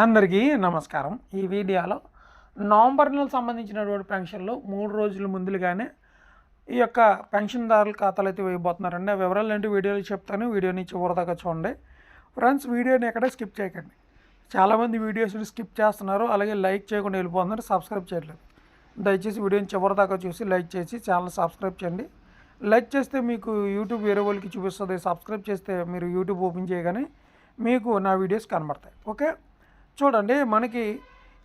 అందరికీ నమస్కారం. ఈ వీడియోలో నవంబర్ నెలకు సంబంధించినటువంటి పెన్షన్లు మూడు రోజుల ముందులుగానే ఈ యొక్క పెన్షన్దారుల ఖాతాలు అయితే వేయబోతున్నారండి. ఆ వివరాలు ఏంటి వీడియోలు చెప్తాను. వీడియోని చివరిదాకా చూడండి. ఫ్రెండ్స్ వీడియోని ఎక్కడ స్కిప్ చేయకండి. చాలామంది వీడియోస్ని స్కిప్ చేస్తున్నారు. అలాగే లైక్ చేయకుండా వెళ్ళిపోతున్నారు. సబ్స్క్రైబ్ చేయట్లేదు. దయచేసి వీడియోని చివరిదాకా చూసి లైక్ చేసి ఛానల్ సబ్స్క్రైబ్ చేయండి. లైక్ చేస్తే మీకు యూట్యూబ్ వేరే వాళ్ళకి చూపిస్తుంది. సబ్స్క్రైబ్ చేస్తే మీరు యూట్యూబ్ ఓపెన్ చేయగానే మీకు నా వీడియోస్ కనబడతాయి. ఓకే? చూడండి మనకి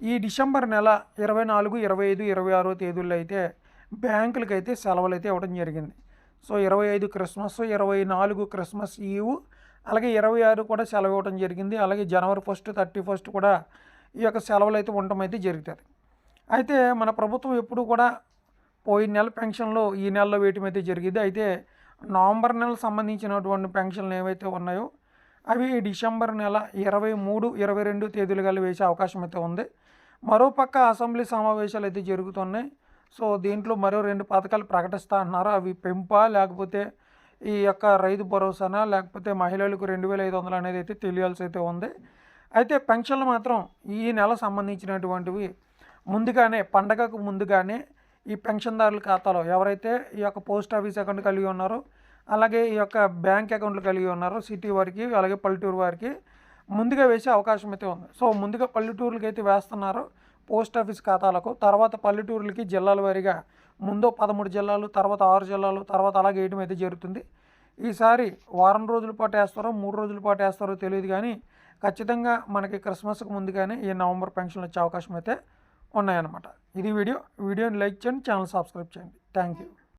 ఈ డిసెంబర్ నెల ఇరవై నాలుగు ఇరవై ఐదు ఇరవై ఆరో తేదీల్లో అయితే బ్యాంకులకి అయితే సెలవులు అయితే ఇవ్వడం జరిగింది. సో ఇరవై ఐదు క్రిస్మస్ ఇరవై నాలుగు క్రిస్మస్ ఈవ్ అలాగే ఇరవై ఆరు కూడా సెలవు ఇవ్వడం జరిగింది. అలాగే జనవరి ఫస్ట్ థర్టీ ఫస్ట్ కూడా ఈ యొక్క సెలవులు అయితే ఉండటం అయితే జరుగుతుంది. అయితే మన ప్రభుత్వం ఎప్పుడు కూడా పోయిన నెల పెన్షన్లు ఈ నెలలో వేయటం అయితే జరిగింది. అయితే నవంబర్ నెలకు సంబంధించినటువంటి పెన్షన్లు ఏవైతే ఉన్నాయో అవి డిసెంబర్ నెల ఇరవై మూడు ఇరవై రెండు తేదీలు గల వేసే అవకాశం అయితే ఉంది. మరోపక్క అసెంబ్లీ సమావేశాలు అయితే జరుగుతున్నాయి. సో దీంట్లో మరో రెండు పథకాలు ప్రకటిస్తా అంటున్నారు. అవి పెంపా లేకపోతే ఈ యొక్క రైతు భరోసానా లేకపోతే మహిళలకు రెండు వేల ఐదు వందలు అనేది అయితే తెలియాల్సి అయితే ఉంది. అయితే పెన్షన్లు మాత్రం ఈ నెల సంబంధించినటువంటివి. ముందుగానే పండగకు ముందుగానే ఈ పెన్షన్దారుల ఖాతాలో ఎవరైతే ఈ యొక్క పోస్ట్ ఆఫీస్ అకౌంట్ కలిగి ఉన్నారో అలాగే ఈ యొక్క బ్యాంక్ అకౌంట్లు కలిగి ఉన్నారు సిటీ వారికి అలాగే పల్లెటూరు వారికి. ముందుగా వేసే అవకాశం అయితే ఉంది. సో ముందుగా పల్లెటూరులకి అయితే వేస్తున్నారు పోస్ట్ ఆఫీస్ ఖాతాలకు. తర్వాత పల్లెటూరులకి జిల్లాల వారీగా ముందు పదమూడు జిల్లాలు తర్వాత ఆరు జిల్లాలు తర్వాత అలాగే వేయడం అయితే జరుగుతుంది. ఈసారి వారం రోజుల పాటు వేస్తారో మూడు రోజుల పాటు వేస్తారో తెలియదు కానీ ఖచ్చితంగా మనకి క్రిస్మస్కి ముందుగానే ఈ నవంబర్ పెన్షన్లు వచ్చే అవకాశం అయితే ఉన్నాయన్నమాట. ఇది వీడియో. వీడియోని లైక్ చేయండి ఛానల్ సబ్స్క్రైబ్ చేయండి. Thank you.